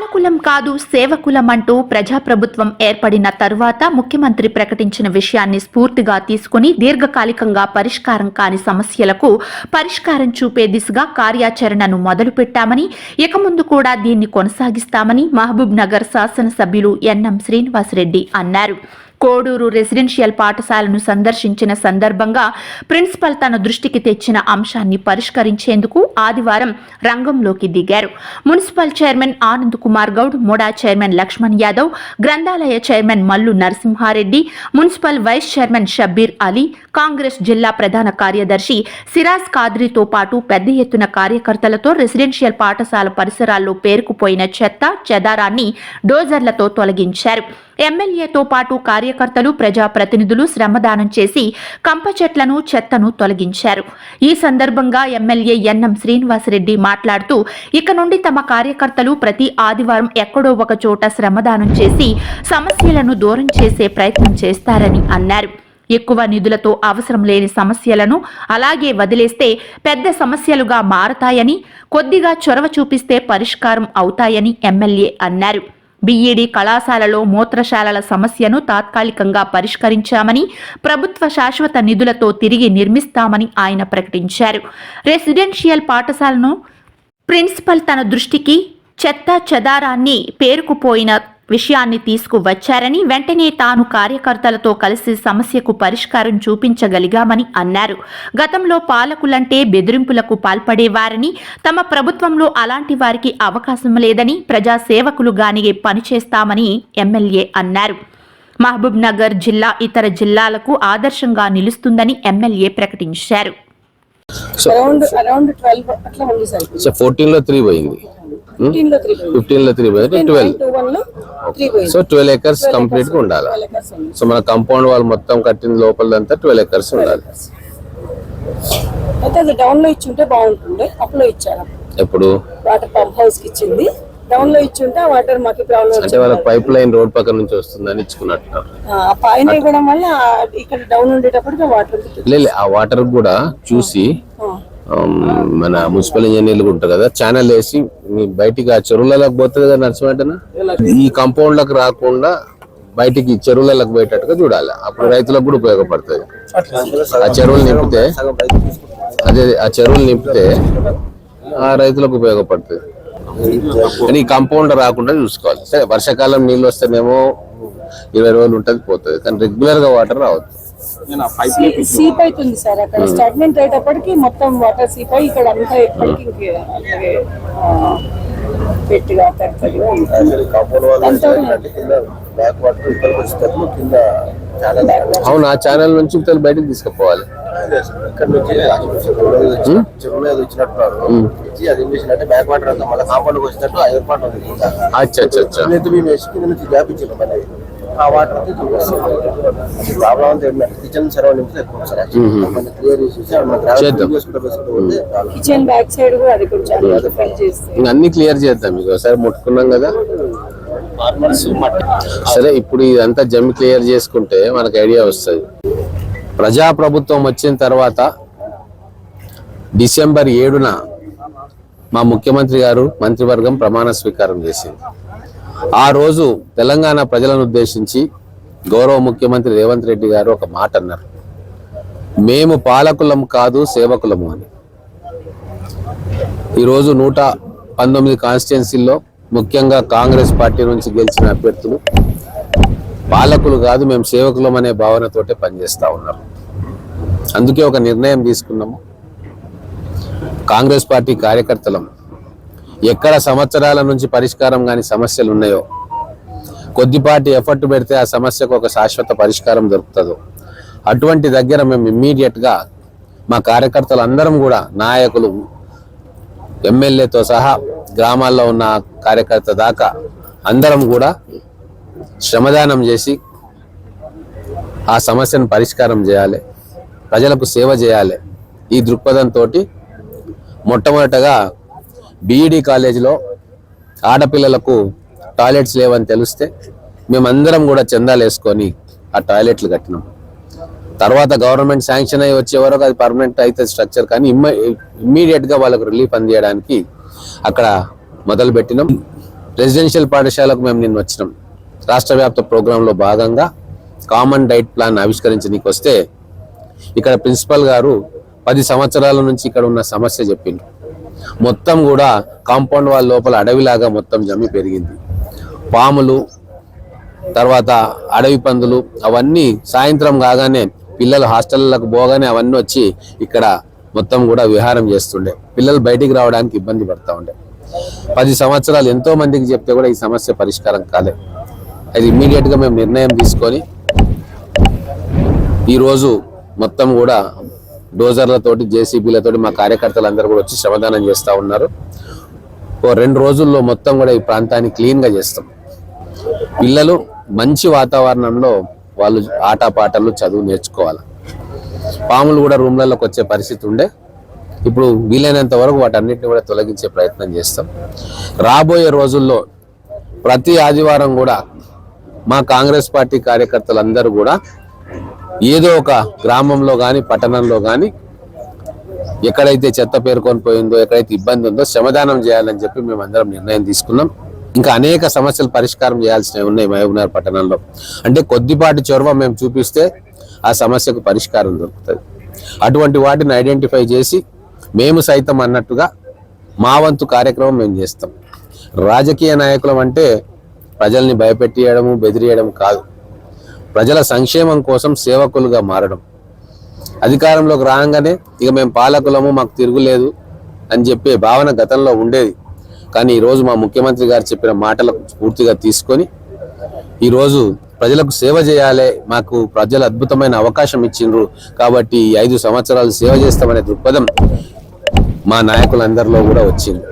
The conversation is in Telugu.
పాలకులం కాదు సేవకులం అంటూ ప్రజాప్రభుత్వం ఏర్పడిన తరువాత ముఖ్యమంత్రి ప్రకటించిన విషయాన్ని స్ఫూర్తిగా తీసుకుని దీర్ఘకాలికంగా పరిష్కారం కాని సమస్యలకు పరిష్కారం చూపే దిశగా కార్యాచరణను మొదలుపెట్టామని ఇక ముందు కూడా దీన్ని కొనసాగిస్తామని మహబూబ్ నగర్ శాసనసభ్యులు ఎన్ఎం శ్రీనివాసరెడ్డి అన్నారు. కోడూరు రెసిడెన్షియల్ పాఠశాలను సందర్శించిన సందర్భంగా ప్రిన్సిపల్ తన దృష్టికి తెచ్చిన అంశాన్ని పరిష్కరించేందుకు ఆదివారం రంగంలోకి దిగారు. మున్సిపల్ చైర్మన్ ఆనంద్ కుమార్ గౌడ్ మోడా చైర్మన్ లక్ష్మణ్ యాదవ్ గ్రంథాలయ chairman Mallu Narasimha Reddy municipal vice chairman Shabbir Ali Congress జిల్లా ప్రధాన కార్యదర్శి సిరాజ్ కాద్రితో పాటు పెద్ద ఎత్తున కార్యకర్తలతో రెసిడెన్షియల్ పాఠశాల పరిసరాల్లో పేరుకుపోయిన చెత్త చెదారాన్ని డోజర్లతో తొలగించారు. ఎమ్మెల్యేతో పాటు కార్యకర్తలు ప్రజాప్రతినిధులు శ్రమదానం చేసి కంప చెట్లను చెత్తను తొలగించారు. ఈ సందర్భంగా ఎమ్మెల్యే ఎన్ఎం శ్రీనివాసరెడ్డి మాట్లాడుతూ ఇక నుండి తమ కార్యకర్తలు ప్రతి ఆదివారం ఎక్కడో ఒక చోట శ్రమదానం చేసి సమస్యలను దూరం చేసే ప్రయత్నం చేస్తారని అన్నారు. ఎక్కువ నిధులతో అవసరం లేని సమస్యలను అలాగే వదిలేస్తే పెద్ద సమస్యలుగా మారతాయని కొద్దిగా చొరవ చూపిస్తే పరిష్కారం అవుతాయని ఎమ్మెల్యే అన్నారు. బీఈడీ కళాశాలలో మూత్రశాలల సమస్యను తాత్కాలికంగా పరిష్కరించామని ప్రభుత్వ శాశ్వత నిధులతో తిరిగి నిర్మిస్తామని ఆయన ప్రకటించారు. రెసిడెన్షియల్ పాఠశాలను ప్రిన్సిపల్ తన దృష్టికి చెత్త చెదారాన్ని పేరుకుపోయిన విషయాన్ని తీసుకువచ్చారని వెంటనే తాను కార్యకర్తలతో కలిసి సమస్యకు పరిష్కారం చూపించగలిగామని అన్నారు. గతంలో పాలకులంటే బెదిరింపులకు పాల్పడేవారని తమ ప్రభుత్వంలో అలాంటి వారికి అవకాశం లేదని ప్రజా సేవకులుగానే పనిచేస్తామని ఎమ్మెల్యే అన్నారు. మహబూబ్ నగర్ జిల్లా ఇతర జిల్లాలకు ఆదర్శంగా నిలుస్తుందని ఎమ్మెల్యే ప్రకటించారు. సో అరౌండ్ అరౌండ్ ట్వెల్వ్ అట్లా ఉంది సార్. సో ఫోర్టీన్లో త్రీ పోయింది. ఫిఫ్టీన్లో త్రీ పోయింది. ట్వెల్వ్ సో ట్వెల్వ్ ఎకర్స్ కంప్లీట్గా ఉండాలి? సో మన కాంపౌండ్ వాల్ మొత్తం కట్టిన లోపలంతా ట్వెల్వ్ ఎకర్స్ ఉండాలి. అయితే అది డౌన్లో ఇచ్చుంటే బాగుంటుండే. అప్లో ఇచ్చారు. ఎప్పుడు? వాటర్ పంప్ హౌస్కి ఇచ్చింది. డౌన్లో ఇచ్చుంటే ఆ వాటర్ మాకు ప్రాబ్లం అంటే పైప్ లైన్ రోడ్ పక్కన నుంచి వస్తుందని ఇచ్చుకున్నట్టు పైన ఇవ్వడం వల్ల ఆ ఇక్కడ డౌన్ ఉండేటప్పటికి వాటర్ లేదు ఆ వాటర్ కూడా చూసి మన మున్సిపల్ ఇంజనీర్లు ఉంటారు కదా ఛానల్ వేసి మీ బయటికి ఆ చెరువులలోకి పోతుంది కదా నర్సమంటనా ఈ కాంపౌండ్లకు రాకుండా బయటికి చెరువులలోకి పోయేటట్టుగా చూడాలి. అప్పుడు రైతులకు కూడా ఉపయోగపడుతుంది. ఆ చెరువులు నింపితే అదే ఆ చెరువులు నింపితే ఆ రైతులకు ఉపయోగపడుతుంది. కానీ కంపౌండ్ కాంపౌండ్ రాకుండా చూసుకోవాలి. సరే వర్షాకాలం నీళ్ళు వస్తేనేమో ఇరవై రోజులు ఉంటుంది పోతుంది. కానీ రెగ్యులర్గా వాటర్ రావద్దు. సీప్ అవుతుంది సార్ అక్కడ. స్టాగ్నెంట్ అయ్యేటప్పటికి మొత్తం వాటర్ సీప్ అయ్యి ఇక్కడ అంతా ఎప్పటికీ గట్టిగా అవును ఆ ఛానల్ నుంచి బయటకు తీసుకుపోవాలి. అచ్చా అచ్చా అచ్చా. ఆ వాటర్ అంతా చూపిస్తుంది ప్రాబ్లం అంతా ఏంటంటే కిచెన్ సరౌండింగ్స్ ఎక్కువ సార్. మన క్లియర్ చేసేసి కిచెన్ బ్యాక్ సైడ్ కూడా అది కొంచెం అన్ని క్లియర్ చేద్దాం. మీకు ఒకసారి ముట్టుకున్నాం కదా. సరే ఇప్పుడు ఇదంతా జమ్మి క్లియర్ చేసుకుంటే మనకు ఐడియా వస్తుంది. ప్రజాప్రభుత్వం వచ్చిన తర్వాత డిసెంబర్ ఏడున మా ముఖ్యమంత్రి గారు మంత్రివర్గం ప్రమాణ స్వీకారం చేసింది. ఆ రోజు తెలంగాణ ప్రజలను ఉద్దేశించి గౌరవ ముఖ్యమంత్రి రేవంత్ రెడ్డి గారు ఒక మాట అన్నారు. మేము పాలకులం కాదు సేవకులము అని. ఈరోజు నూట పంతొమ్మిది కాన్స్టిట్యున్సీల్లో ముఖ్యంగా కాంగ్రెస్ పార్టీ నుంచి గెలిచిన అభ్యర్థులు పాలకులు కాదు మేము సేవకులం అనే భావనతోటే పనిచేస్తూ ఉన్నారు. అందుకే ఒక నిర్ణయం తీసుకున్నాము. కాంగ్రెస్ పార్టీ కార్యకర్తలం ఎక్కడ సంవత్సరాల నుంచి పరిష్కారం కాని సమస్యలు ఉన్నాయో. కొద్దిపాటి ఎఫర్ట్ పెడితే ఆ సమస్యకు ఒక శాశ్వత పరిష్కారం దొరుకుతుందో. అటువంటి దగ్గర మేము ఇమ్మీడియట్గా మా కార్యకర్తలు అందరం కూడా నాయకులు ఎమ్మెల్యేతో సహా గ్రామాల్లో ఉన్న కార్యకర్త దాకా అందరం కూడా శ్రమదానం చేసి ఆ సమస్యను పరిష్కారం చేయాలి. ప్రజలకు సేవ చేయాలి. ఈ దృక్పథంతో మొట్టమొదటగా బీఈడి కాలేజీలో ఆడపిల్లలకు టాయిలెట్స్ లేవని తెలిస్తే మేమందరం కూడా చందాలు వేసుకొని ఆ టాయిలెట్లు కట్టినాం. తర్వాత గవర్నమెంట్ శాంక్షన్ అయ్యి వచ్చే వరకు అది పర్మనెంట్ అయితే స్ట్రక్చర్ కానీ ఇమ్మ ఇమ్మీడియట్గా వాళ్ళకు రిలీఫ్ అందియడానికి అక్కడ మొదలు పెట్టినాం రెసిడెన్షియల్ పాఠశాలకు మేము నిన్న వచ్చినాం. రాష్ట్ర వ్యాప్త ప్రోగ్రాంలో భాగంగా కామన్ డైట్ ప్లాన్ ఆవిష్కరించడానికి వస్తే ఇక్కడ ప్రిన్సిపల్ గారు పది సంవత్సరాల నుంచి ఇక్కడ ఉన్న సమస్య చెప్పిండ్రు మొత్తం కూడా కాంపౌండ్ వాళ్ళ లోపల అడవిలాగా మొత్తం జమ్మి పెరిగింది. పాములు తర్వాత అడవి పందులు అవన్నీ సాయంత్రం కాగానే పిల్లలు హాస్టళ్ళకు పోగానే అవన్నీ వచ్చి ఇక్కడ మొత్తం కూడా విహారం చేస్తుండే. పిల్లలు బయటికి రావడానికి ఇబ్బంది పడతా ఉండే. పది సంవత్సరాలు ఎంతో మందికి చెప్తే కూడా ఈ సమస్య పరిష్కారం కాలే. అది ఇమ్మీడియట్గా మేము నిర్ణయం తీసుకొని ఈరోజు మొత్తం కూడా డోజర్లతోటి జేసీబీలతోటి మా కార్యకర్తలు అందరూ కూడా వచ్చి శ్రమదానం చేస్తూ ఉన్నారు. ఓ రెండు రోజుల్లో మొత్తం కూడా ఈ ప్రాంతాన్ని క్లీన్గా చేస్తాం. పిల్లలు మంచి వాతావరణంలో వాళ్ళు ఆటపాటలు చదువు నేర్చుకోవాలి. పాములు కూడా రూమ్లలోకి వచ్చే పరిస్థితి ఉండే. ఇప్పుడు వీలైనంత వరకు వాటన్నిటిని కూడా తొలగించే ప్రయత్నం చేస్తాం. రాబోయే రోజుల్లో ప్రతి ఆదివారం కూడా మా కాంగ్రెస్ పార్టీ కార్యకర్తలందరూ కూడా ఏదో ఒక గ్రామంలో కానీ పట్టణంలో కానీ ఎక్కడైతే చెత్త పేరుకొని పోయిందో ఎక్కడైతే ఇబ్బంది ఉందో శ్రమదానం చేయాలని చెప్పి మేము అందరం నిర్ణయం తీసుకున్నాం. ఇంకా అనేక సమస్యలు పరిష్కారం చేయాల్సినవి ఉన్నాయి మహబూబ్నగర్ పట్టణంలో. అంటే కొద్దిపాటి చొరవ మేము చూపిస్తే ఆ సమస్యకు పరిష్కారం దొరుకుతుంది. అటువంటి వాటిని ఐడెంటిఫై చేసి మేము సైతం అన్నట్టుగా మా వంతు కార్యక్రమం మేము చేస్తాం. రాజకీయ నాయకులం అంటే ప్రజల్ని భయపెట్టియడము బెదిరియడం కాదు. ప్రజల సంక్షేమం కోసం సేవకులుగా మారడం. అధికారంలోకి రాగానే ఇక మేము పాలకులము మాకు తిరుగులేదు అని చెప్పే భావన గతంలో ఉండేది. కానీ ఈరోజు మా ముఖ్యమంత్రి గారు చెప్పిన మాటలకు పూర్తిగా తీసుకొని ఈరోజు ప్రజలకు సేవ చేయాలి మాకు ప్రజలు అద్భుతమైన అవకాశం ఇచ్చిండ్రు కాబట్టి ఈ ఐదు సంవత్సరాలు సేవ చేస్తామనే దృక్పథం మా నాయకులందరిలో కూడా వచ్చింది.